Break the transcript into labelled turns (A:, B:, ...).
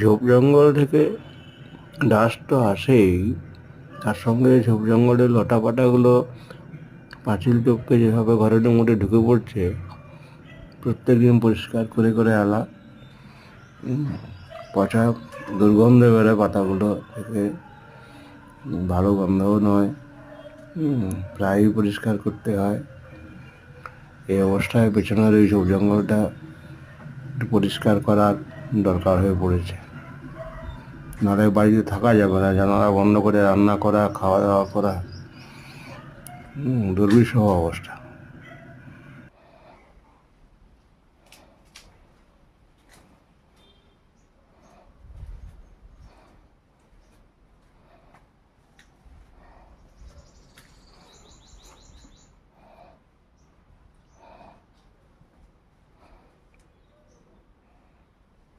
A: ঝোপ জঙ্গল থেকে ডাস্ট তো আসেই। তার সঙ্গে ঝোপ জঙ্গলের লতা পাতাগুলো পাঁচিল টপকে যেভাবে ঘরের মধ্যে ঢুকে পড়ছে, প্রত্যেক দিন পরিষ্কার করে করে আলা। পচা দুর্গন্ধ বেরোয় পাতাগুলো থেকে। ভালো গন্ধও নয়। প্রায়ই পরিষ্কার করতে হয়। এই অবস্থায় পেছনের ওই ঝোপ জঙ্গলটা পরিষ্কার করার দরকার হয়ে পড়েছে। নাহলে বাড়িতে থাকা যাবে না, জানালা বন্ধ করে রান্না করা, খাওয়া দাওয়া করা। দুর্বিষহ অবস্থা।